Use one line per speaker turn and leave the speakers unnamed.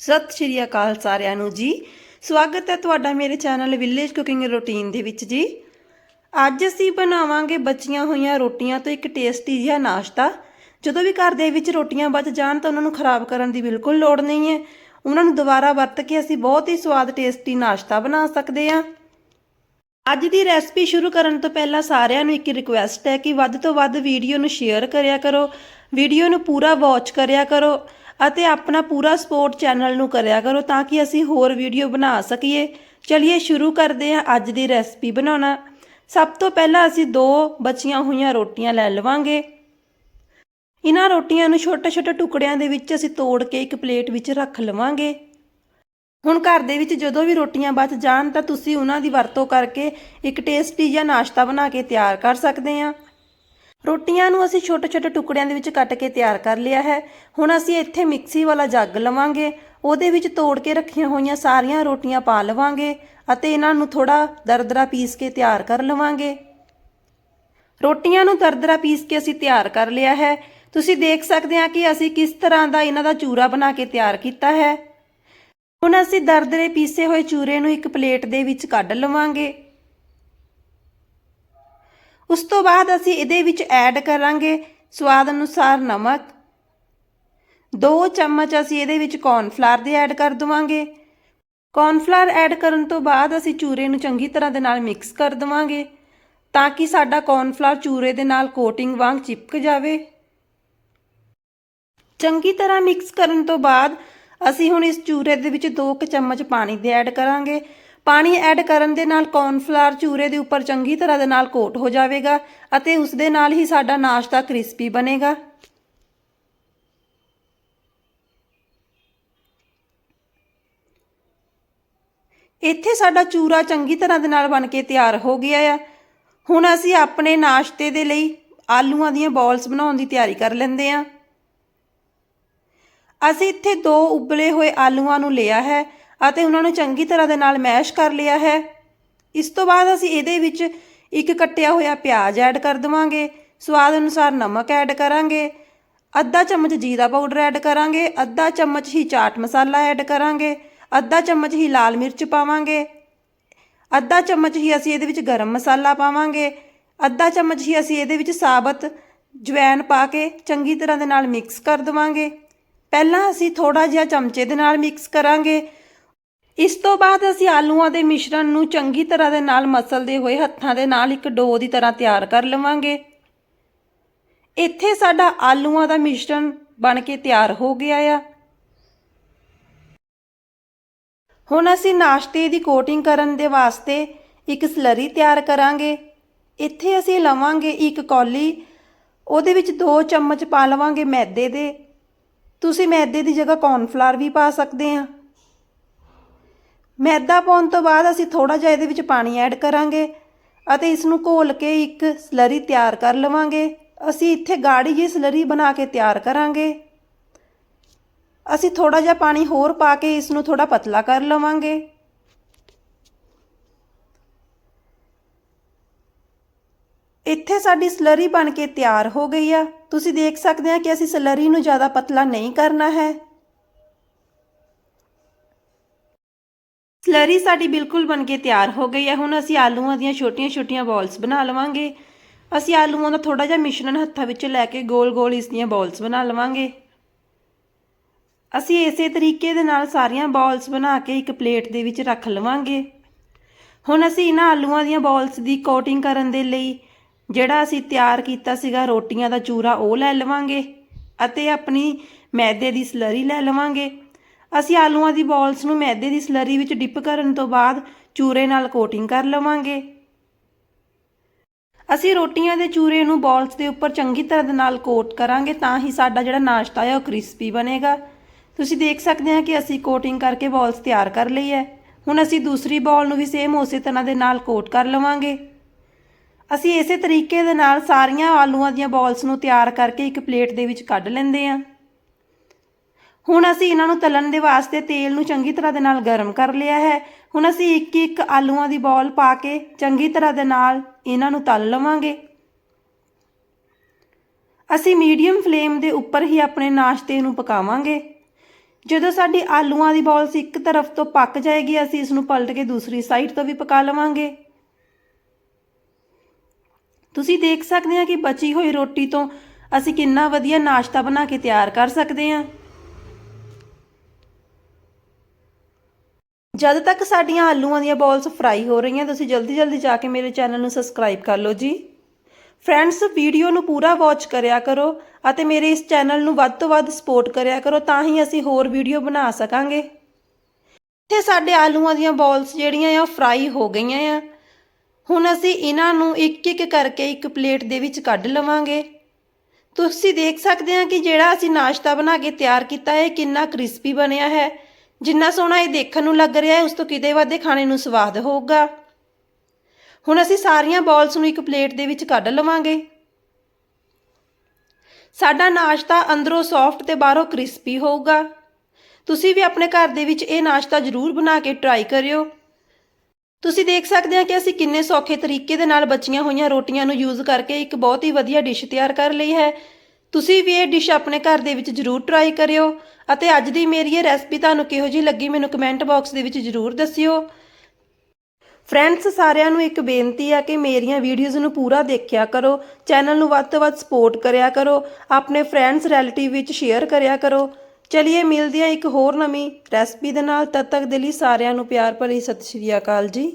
ਸਤਿ ਸ਼੍ਰੀ ਅਕਾਲ ਸਾਰਿਆਂ ਨੂੰ ਜੀ। ਸਵਾਗਤ ਹੈ ਤੁਹਾਡਾ ਮੇਰੇ ਚੈਨਲ ਵਿਲੇਜ ਕੁਕਿੰਗ ਰੂਟੀਨ ਦੇ ਵਿੱਚ ਜੀ। ਅੱਜ ਅਸੀਂ ਬਣਾਵਾਂਗੇ ਬਚੀਆਂ ਹੋਈਆਂ ਰੋਟੀਆਂ ਤੋਂ ਇੱਕ ਟੇਸਟੀ ਜਿਹਾ ਨਾਸ਼ਤਾ। ਜਦੋਂ ਵੀ ਘਰ ਦੇ ਵਿੱਚ ਰੋਟੀਆਂ ਬਚ ਜਾਣ ਤਾਂ ਉਹਨਾਂ ਨੂੰ ਖਰਾਬ ਕਰਨ ਦੀ ਬਿਲਕੁਲ ਲੋੜ ਨਹੀਂ ਹੈ। ਉਹਨਾਂ ਨੂੰ ਦੁਬਾਰਾ ਵਰਤ ਕੇ ਅਸੀਂ ਬਹੁਤ ਹੀ ਸਵਾਦ ਟੇਸਟੀ ਨਾਸ਼ਤਾ ਬਣਾ ਸਕਦੇ ਹਾਂ। ਅੱਜ ਦੀ ਰੈਸਪੀ ਸ਼ੁਰੂ ਕਰਨ ਤੋਂ ਪਹਿਲਾਂ ਸਾਰਿਆਂ ਨੂੰ ਇੱਕ ਰਿਕੁਐਸਟ ਹੈ ਕਿ ਵੱਧ ਤੋਂ ਵੱਧ ਵੀਡੀਓ ਨੂੰ ਸ਼ੇਅਰ ਕਰਿਆ ਕਰੋ। ਵੀਡੀਓ ਨੂੰ ਪੂਰਾ ਵਾਚ ਕਰਿਆ ਕਰੋ। ਅਤੇ ਆਪਣਾ ਪੂਰਾ ਸਪੋਰਟ ਚੈਨਲ ਨੂੰ ਕਰਿਆ ਕਰੋ ਤਾਂ ਕਿ ਅਸੀਂ ਹੋਰ ਵੀਡੀਓ ਬਣਾ ਸਕੀਏ। ਚਲਿਏ ਸ਼ੁਰੂ ਕਰਦੇ ਹਾਂ ਅੱਜ ਦੀ ਰੈਸਪੀ ਬਣਾਉਣਾ। ਸਭ ਤੋਂ ਪਹਿਲਾਂ ਅਸੀਂ ਦੋ ਬਚੀਆਂ ਹੋਈਆਂ ਰੋਟੀਆਂ ਲੈ ਲਵਾਂਗੇ। ਇਹਨਾਂ ਰੋਟੀਆਂ ਨੂੰ ਛੋਟੇ-ਛੋਟੇ ਟੁਕੜਿਆਂ ਦੇ ਵਿੱਚ ਅਸੀਂ ਤੋੜ ਕੇ ਇੱਕ ਪਲੇਟ ਵਿੱਚ ਰੱਖ ਲਵਾਂਗੇ। ਹੁਣ ਘਰ ਦੇ ਵਿੱਚ ਜਦੋਂ ਵੀ ਰੋਟੀਆਂ ਬਚ ਜਾਣ ਤਾਂ ਤੁਸੀਂ ਉਹਨਾਂ ਦੀ ਵਰਤੋਂ ਕਰਕੇ ਇੱਕ ਟੇਸਟੀ ਜਾਂ ਨਾਸ਼ਤਾ ਬਣਾ ਕੇ ਤਿਆਰ ਕਰ ਸਕਦੇ ਹਾਂ। ਰੋਟੀਆਂ ਨੂੰ ਅਸੀਂ ਛੋਟੇ-ਛੋਟੇ ਟੁਕੜਿਆਂ ਦੇ ਵਿੱਚ ਕੱਟ ਕੇ ਤਿਆਰ ਕਰ ਲਿਆ ਹੈ। ਹੁਣ ਅਸੀਂ ਇੱਥੇ ਮਿਕਸੀ ਵਾਲਾ ਜੱਗ ਲਵਾਂਗੇ। ਉਹਦੇ ਵਿੱਚ ਤੋੜ ਕੇ ਰੱਖੀਆਂ ਹੋਈਆਂ ਸਾਰੀਆਂ ਰੋਟੀਆਂ ਪਾ ਲਵਾਂਗੇ ਅਤੇ ਇਹਨਾਂ ਨੂੰ ਥੋੜਾ ਦਰਦਰਾ ਪੀਸ ਕੇ ਤਿਆਰ ਕਰ ਲਵਾਂਗੇ। ਰੋਟੀਆਂ ਨੂੰ ਦਰਦਰਾ ਪੀਸ ਕੇ ਅਸੀਂ ਤਿਆਰ ਕਰ ਲਿਆ ਹੈ। ਤੁਸੀਂ ਦੇਖ ਸਕਦੇ ਹਾਂ ਕਿ ਅਸੀਂ ਕਿਸ ਤਰ੍ਹਾਂ ਦਾ ਇਹਨਾਂ ਦਾ ਚੂਰਾ ਬਣਾ ਕੇ ਤਿਆਰ ਕੀਤਾ ਹੈ। ਹੁਣ ਅਸੀਂ ਦਰਦਰੇ ਪੀਸੇ ਹੋਏ ਚੂਰੇ ਨੂੰ ਇੱਕ ਪਲੇਟ ਦੇ ਵਿੱਚ ਕੱਢ ਲਵਾਂਗੇ। ਉਸ ਤੋਂ ਬਾਅਦ ਅਸੀਂ ਇਹਦੇ ਵਿੱਚ ਐਡ ਕਰਾਂਗੇ ਸਵਾਦ ਅਨੁਸਾਰ ਨਮਕ। 2 ਚਮਚ ਅਸੀਂ ਇਹਦੇ ਵਿੱਚ ਕੌਰਨਫਲਾਰ ਦੇ ਐਡ ਕਰ ਦਵਾਂਗੇ। ਕੌਰਨਫਲਾਰ ਐਡ ਕਰਨ ਤੋਂ ਬਾਅਦ ਅਸੀਂ ਚੂਰੇ ਨੂੰ ਚੰਗੀ ਤਰ੍ਹਾਂ ਦੇ ਨਾਲ ਮਿਕਸ ਕਰ ਦਵਾਂਗੇ ਤਾਂ ਕਿ ਸਾਡਾ ਕੌਰਨਫਲਾਰ ਚੂਰੇ ਦੇ ਨਾਲ ਕੋਟਿੰਗ ਵਾਂਗ ਚਿਪਕ ਜਾਵੇ। ਚੰਗੀ ਤਰ੍ਹਾਂ ਮਿਕਸ ਕਰਨ ਤੋਂ ਬਾਅਦ ਅਸੀਂ ਹੁਣ ਇਸ ਚੂਰੇ ਦੇ ਵਿੱਚ 2 ਕੁ ਚਮਚ ਪਾਣੀ ਦੇ ਐਡ ਕਰਾਂਗੇ। ਪਾਣੀ ਐਡ ਕਰਨ ਦੇ ਨਾਲ ਕੌਰਨਫਲਾਰ ਚੂਰੇ ਦੇ ਉੱਪਰ ਚੰਗੀ ਤਰ੍ਹਾਂ ਦੇ ਨਾਲ ਕੋਟ ਹੋ ਜਾਵੇਗਾ ਅਤੇ ਉਸ ਦੇ ਨਾਲ ਹੀ ਸਾਡਾ ਨਾਸ਼ਤਾ ਕ੍ਰਿਸਪੀ ਬਣੇਗਾ। ਇੱਥੇ ਸਾਡਾ ਚੂਰਾ ਚੰਗੀ ਤਰ੍ਹਾਂ ਦੇ ਨਾਲ ਬਣ ਕੇ ਤਿਆਰ ਹੋ ਗਿਆ ਆ। ਹੁਣ ਅਸੀਂ ਆਪਣੇ ਨਾਸ਼ਤੇ ਦੇ ਲਈ ਆਲੂਆਂ ਦੀਆਂ ਬੋਲਸ ਬਣਾਉਣ ਦੀ ਤਿਆਰੀ ਕਰ ਲੈਂਦੇ ਆ ਅਸੀਂ ਇੱਥੇ ਦੋ ਉਬਲੇ ਹੋਏ ਆਲੂਆਂ ਨੂੰ ਲਿਆ ਹੈ। ਅਤੇ ਉਹਨਾਂ ਨੂੰ ਚੰਗੀ ਤਰ੍ਹਾਂ ਦੇ ਨਾਲ ਮੈਸ਼ ਕਰ ਲਿਆ ਹੈ। ਇਸ ਤੋਂ ਬਾਅਦ ਅਸੀਂ ਇਹਦੇ ਵਿੱਚ ਇੱਕ ਕੱਟਿਆ ਹੋਇਆ ਪਿਆਜ਼ ਐਡ ਕਰ ਦਵਾਂਗੇ। ਸਵਾਦ ਅਨੁਸਾਰ ਨਮਕ ਐਡ ਕਰਾਂਗੇ। ਅੱਧਾ ਚਮਚ ਜੀਰਾ ਪਾਊਡਰ ਐਡ ਕਰਾਂਗੇ। ਅੱਧਾ ਚਮਚ ਹੀ ਚਾਟ ਮਸਾਲਾ ਐਡ ਕਰਾਂਗੇ। ਅੱਧਾ ਚਮਚ ਹੀ ਲਾਲ ਮਿਰਚ ਪਾਵਾਂਗੇ। ਅੱਧਾ ਚਮਚ ਹੀ ਅਸੀਂ ਇਹਦੇ ਵਿੱਚ ਗਰਮ ਮਸਾਲਾ ਪਾਵਾਂਗੇ। ਅੱਧਾ ਚਮਚ ਹੀ ਅਸੀਂ ਇਹਦੇ ਵਿੱਚ ਸਾਬਤ ਜਵੈਨ ਪਾ ਕੇ ਚੰਗੀ ਤਰ੍ਹਾਂ ਦੇ ਨਾਲ ਮਿਕਸ ਕਰ ਦਵਾਂਗੇ। ਪਹਿਲਾਂ ਅਸੀਂ ਥੋੜਾ ਜਿਹਾ ਚਮਚੇ ਦੇ ਨਾਲ ਮਿਕਸ ਕਰਾਂਗੇ। ਇਸ ਤੋਂ ਬਾਅਦ ਅਸੀਂ ਆਲੂਆਂ ਦੇ ਮਿਸ਼ਰਣ ਨੂੰ ਚੰਗੀ ਤਰ੍ਹਾਂ ਦੇ ਨਾਲ ਮਸਲਦੇ ਹੋਏ ਹੱਥਾਂ ਦੇ ਨਾਲ ਇੱਕ ਡੋ ਦੀ ਤਰ੍ਹਾਂ ਤਿਆਰ ਕਰ ਲਵਾਂਗੇ। ਇੱਥੇ ਸਾਡਾ ਆਲੂਆਂ ਦਾ ਮਿਸ਼ਰਣ ਬਣ ਕੇ ਤਿਆਰ ਹੋ ਗਿਆ ਆ। ਹੁਣ ਅਸੀਂ ਨਾਸ਼ਤੇ ਦੀ ਕੋਟਿੰਗ ਕਰਨ ਦੇ ਵਾਸਤੇ ਇੱਕ ਸਲਰੀ ਤਿਆਰ ਕਰਾਂਗੇ। ਇੱਥੇ ਅਸੀਂ ਲਵਾਂਗੇ ਇੱਕ ਕੌਲੀ, ਉਹਦੇ ਵਿੱਚ 2 ਚਮਚ ਪਾ ਲਵਾਂਗੇ ਮੈਦੇ ਦੇ। ਤੁਸੀਂ ਮੈਦੇ ਦੀ ਜਗ੍ਹਾ ਕੌਰਨਫਲਾਰ ਵੀ ਪਾ ਸਕਦੇ ਆ। ਮੈਦਾ ਪਾਉਣ ਤੋਂ ਬਾਅਦ ਅਸੀਂ ਥੋੜਾ ਜਿਹਾ ਇਹਦੇ ਵਿੱਚ ਪਾਣੀ ਐਡ ਕਰਾਂਗੇ ਅਤੇ ਇਸ ਨੂੰ ਘੋਲ ਕੇ ਇੱਕ ਸਲਰੀ ਤਿਆਰ ਕਰ ਲਵਾਂਗੇ। ਅਸੀਂ ਇੱਥੇ ਗਾੜੀ ਜਿਹੀ ਸਲਰੀ ਬਣਾ ਕੇ ਤਿਆਰ ਕਰਾਂਗੇ। ਅਸੀਂ ਥੋੜਾ ਜਿਹਾ ਪਾਣੀ ਹੋਰ ਪਾ ਕੇ ਇਸ ਨੂੰ ਥੋੜਾ ਪਤਲਾ ਕਰ ਲਵਾਂਗੇ। ਇੱਥੇ ਸਾਡੀ ਸਲਰੀ ਬਣ ਕੇ ਤਿਆਰ ਹੋ ਗਈ ਆ। ਤੁਸੀਂ ਦੇਖ ਸਕਦੇ ਆ ਕਿ ਅਸੀਂ ਸਲਰੀ ਨੂੰ ਜ਼ਿਆਦਾ ਪਤਲਾ ਨਹੀਂ ਕਰਨਾ ਹੈ। ਸਲਰੀ ਸਾਡੀ ਬਿਲਕੁਲ ਬਣ ਕੇ ਤਿਆਰ ਹੋ ਗਈ ਹੈ। ਹੁਣ ਅਸੀਂ ਆਲੂਆਂ ਦੀਆਂ ਛੋਟੀਆਂ-ਛੋਟੀਆਂ ਬਾਲਸ ਬਣਾ ਲਵਾਂਗੇ। ਅਸੀਂ ਆਲੂਆਂ ਦਾ ਥੋੜਾ ਜਿਹਾ ਮਿਸ਼ਰਣ ਹੱਥਾਂ ਵਿੱਚ ਲੈ ਕੇ ਗੋਲ-ਗੋਲ ਇਸ ਦੀਆਂ ਬਾਲਸ ਬਣਾ ਲਵਾਂਗੇ। ਅਸੀਂ ਇਸੇ ਤਰੀਕੇ ਦੇ ਨਾਲ ਸਾਰੀਆਂ ਬਾਲਸ ਬਣਾ ਕੇ ਇੱਕ ਪਲੇਟ ਦੇ ਵਿੱਚ ਰੱਖ ਲਵਾਂਗੇ। ਹੁਣ ਅਸੀਂ ਇਹਨਾਂ ਆਲੂਆਂ ਦੀਆਂ ਬਾਲਸ ਦੀ ਕੋਟਿੰਗ ਕਰਨ ਦੇ ਲਈ ਜਿਹੜਾ ਅਸੀਂ ਤਿਆਰ ਕੀਤਾ ਸੀਗਾ ਰੋਟੀਆਂ ਦਾ ਚੂਰਾ ਉਹ ਲੈ ਲਵਾਂਗੇ ਅਤੇ ਆਪਣੀ ਮੈਦੇ ਦੀ ਸਲਰੀ ਲੈ ਲਵਾਂਗੇ। ਅਸੀਂ ਆਲੂਆਂ ਦੀ ਬਾਲਸ ਨੂੰ ਮੈਦੇ ਦੀ ਸਲਰੀ ਵਿੱਚ ਡਿਪ ਕਰਨ ਤੋਂ ਬਾਅਦ ਚੂਰੇ ਨਾਲ ਕੋਟਿੰਗ ਕਰ ਲਵਾਂਗੇ। ਅਸੀਂ ਰੋਟੀਆਂ ਦੇ ਚੂਰੇ ਨੂੰ ਬਾਲਸ ਦੇ ਉੱਪਰ ਚੰਗੀ ਤਰ੍ਹਾਂ ਦੇ ਨਾਲ ਕੋਟ ਕਰਾਂਗੇ ਤਾਂ ਹੀ ਸਾਡਾ ਜਿਹੜਾ ਨਾਸ਼ਤਾ ਹੈ ਉਹ ਕ੍ਰਿਸਪੀ ਬਣੇਗਾ। ਤੁਸੀਂ ਦੇਖ ਸਕਦੇ ਹਾਂ ਕਿ ਅਸੀਂ ਕੋਟਿੰਗ ਕਰਕੇ ਬਾਲਸ ਤਿਆਰ ਕਰ ਲਈ ਹੈ। ਹੁਣ ਅਸੀਂ ਦੂਸਰੀ ਬਾਲ ਨੂੰ ਵੀ ਸੇਮ ਉਸੇ ਤਰ੍ਹਾਂ ਦੇ ਨਾਲ ਕੋਟ ਕਰ ਲਵਾਂਗੇ। ਅਸੀਂ ਇਸੇ ਤਰੀਕੇ ਦੇ ਨਾਲ ਸਾਰੀਆਂ ਆਲੂਆਂ ਦੀਆਂ ਬਾਲਸ ਨੂੰ ਤਿਆਰ ਕਰਕੇ ਇੱਕ ਪਲੇਟ ਦੇ ਵਿੱਚ ਕੱਢ ਲੈਂਦੇ ਹਾਂ। ਹੁਣ ਅਸੀਂ ਇਹਨਾਂ ਨੂੰ ਤਲਣ ਦੇ ਵਾਸਤੇ ਤੇਲ ਨੂੰ ਚੰਗੀ ਤਰ੍ਹਾਂ ਦੇ ਨਾਲ ਗਰਮ ਕਰ ਲਿਆ ਹੈ। ਹੁਣ ਅਸੀਂ ਇੱਕ ਇੱਕ ਆਲੂਆਂ ਦੀ ਬੋਲ ਪਾ ਕੇ ਚੰਗੀ ਤਰ੍ਹਾਂ ਦੇ ਨਾਲ ਇਹਨਾਂ ਨੂੰ ਤਲ ਲਵਾਂਗੇ। ਅਸੀਂ ਮੀਡੀਅਮ ਫਲੇਮ ਦੇ ਉੱਪਰ ਹੀ ਆਪਣੇ ਨਾਸ਼ਤੇ ਨੂੰ ਪਕਾਵਾਂਗੇ। ਜਦੋਂ ਸਾਡੀ ਆਲੂਆਂ ਦੀ ਬੋਲਸ ਇੱਕ ਤਰਫ ਤੋਂ ਪੱਕ ਜਾਏਗੀ, ਅਸੀਂ ਇਸ ਨੂੰ ਪਲਟ ਕੇ ਦੂਸਰੀ ਸਾਈਡ ਤੋਂ ਵੀ ਪਕਾ ਲਵਾਂਗੇ। ਤੁਸੀਂ ਦੇਖ ਸਕਦੇ ਆ ਕਿ ਬਚੀ ਹੋਈ ਰੋਟੀ ਤੋਂ ਅਸੀਂ ਕਿੰਨਾ ਵਧੀਆ ਨਾਸ਼ਤਾ ਬਣਾ ਕੇ ਤਿਆਰ ਕਰ ਸਕਦੇ ਹਾਂ ਜਦ ਤੱਕ ਸਾਡੀਆਂ ਆਲੂਆਂ ਦੀਆਂ ਬੋਲਸ ਫਰਾਈ ਹੋ ਰਹੀਆਂ, ਤੁਸੀਂ ਜਲਦੀ ਜਲਦੀ ਜਾ ਕੇ ਮੇਰੇ ਚੈਨਲ ਨੂੰ ਸਬਸਕ੍ਰਾਈਬ ਕਰ ਲਓ ਜੀ। ਫਰੈਂਡਸ ਵੀਡੀਓ ਨੂੰ ਪੂਰਾ ਵਾਚ ਕਰਿਆ ਕਰੋ ਅਤੇ ਮੇਰੇ ਇਸ ਚੈਨਲ ਨੂੰ ਵੱਧ ਤੋਂ ਵੱਧ ਸਪੋਰਟ ਕਰਿਆ ਕਰੋ ਤਾਂ ਹੀ ਅਸੀਂ ਹੋਰ ਵੀਡੀਓ ਬਣਾ ਸਕਾਂਗੇ। ਇੱਥੇ ਸਾਡੇ ਆਲੂਆਂ ਦੀਆਂ ਬੋਲਸ ਜਿਹੜੀਆਂ ਆ ਫਰਾਈ ਹੋ ਗਈਆਂ ਆ। ਹੁਣ ਅਸੀਂ ਇਹਨਾਂ ਨੂੰ ਇੱਕ ਇੱਕ ਕਰਕੇ ਇੱਕ ਪਲੇਟ ਦੇ ਵਿੱਚ ਕੱਢ ਲਵਾਂਗੇ। ਤੁਸੀਂ ਦੇਖ ਸਕਦੇ ਆ ਕਿ ਜਿਹੜਾ ਅਸੀਂ ਨਾਸ਼ਤਾ ਬਣਾ ਕੇ ਤਿਆਰ ਕੀਤਾ ਹੈ ਕਿੰਨਾ ਕ੍ਰਿਸਪੀ ਬਣਿਆ ਹੈ। ਜਿੰਨਾ ਸੋਹਣਾ ਇਹ ਦੇਖਣ ਨੂੰ ਲੱਗ ਰਿਹਾ ਹੈ, ਉਸ ਤੋਂ ਕਿਤੇ ਵੱਧ ਖਾਣੇ ਨੂੰ ਸਵਾਦ ਹੋਊਗਾ। ਹੁਣ ਅਸੀਂ ਸਾਰੀਆਂ ਬਾਲਸ ਨੂੰ ਇੱਕ ਪਲੇਟ ਦੇ ਵਿੱਚ ਕੱਢ ਲਵਾਂਗੇ। ਸਾਡਾ ਨਾਸ਼ਤਾ ਅੰਦਰੋਂ ਸੌਫਟ ਤੇ ਬਾਹਰੋਂ ਕ੍ਰਿਸਪੀ ਹੋਊਗਾ। ਤੁਸੀਂ ਵੀ ਆਪਣੇ ਘਰ ਦੇ ਵਿੱਚ ਇਹ ਨਾਸ਼ਤਾ ਜ਼ਰੂਰ ਬਣਾ ਕੇ ਟਰਾਈ ਕਰਿਓ। ਤੁਸੀਂ ਦੇਖ ਸਕਦੇ ਆ ਕਿ ਅਸੀਂ ਕਿੰਨੇ ਸੌਖੇ ਤਰੀਕੇ ਦੇ ਨਾਲ ਬਚੀਆਂ ਹੋਈਆਂ ਰੋਟੀਆਂ ਨੂੰ ਯੂਜ਼ ਕਰਕੇ ਇੱਕ ਬਹੁਤ ਹੀ ਵਧੀਆ ਡਿਸ਼ ਤਿਆਰ ਕਰ ਲਈ ਹੈ। ਤੁਸੀਂ ਵੀ ਇਹ ਡਿਸ਼ ਆਪਣੇ ਘਰ ਦੇ ਵਿੱਚ ਜ਼ਰੂਰ ਟਰਾਈ ਕਰਿਓ ਅਤੇ ਅੱਜ ਦੀ ਮੇਰੀ ਇਹ ਰੈਸਪੀ ਤੁਹਾਨੂੰ ਕਿਹੋ ਜਿਹੀ ਲੱਗੀ ਮੈਨੂੰ ਕਮੈਂਟ ਬਾਕਸ ਦੇ ਵਿੱਚ ਜ਼ਰੂਰ ਦੱਸਿਓ। ਫਰੈਂਡਸ ਸਾਰਿਆਂ ਨੂੰ ਇੱਕ ਬੇਨਤੀ ਆ ਕਿ ਮੇਰੀਆਂ ਵੀਡੀਓਜ਼ ਨੂੰ ਪੂਰਾ ਦੇਖਿਆ ਕਰੋ ਚੈਨਲ ਨੂੰ ਵੱਧ ਤੋਂ ਵੱਧ ਸਪੋਰਟ ਕਰਿਆ ਕਰੋ, ਆਪਣੇ ਫਰੈਂਡਸ ਰਿਲੇਟਿਵ ਵਿੱਚ ਸ਼ੇਅਰ ਕਰਿਆ ਕਰੋ। ਚਲਿਏ, ਮਿਲਦੇ ਆ ਇੱਕ ਹੋਰ ਨਵੀਂ ਰੈਸਪੀ ਦੇ ਨਾਲ, ਤਦ ਤੱਕ ਦੇ ਲਈ ਸਾਰਿਆਂ ਨੂੰ ਪਿਆਰ ਭਰੀ ਸਤਿ ਸ਼੍ਰੀ ਅਕਾਲ ਜੀ।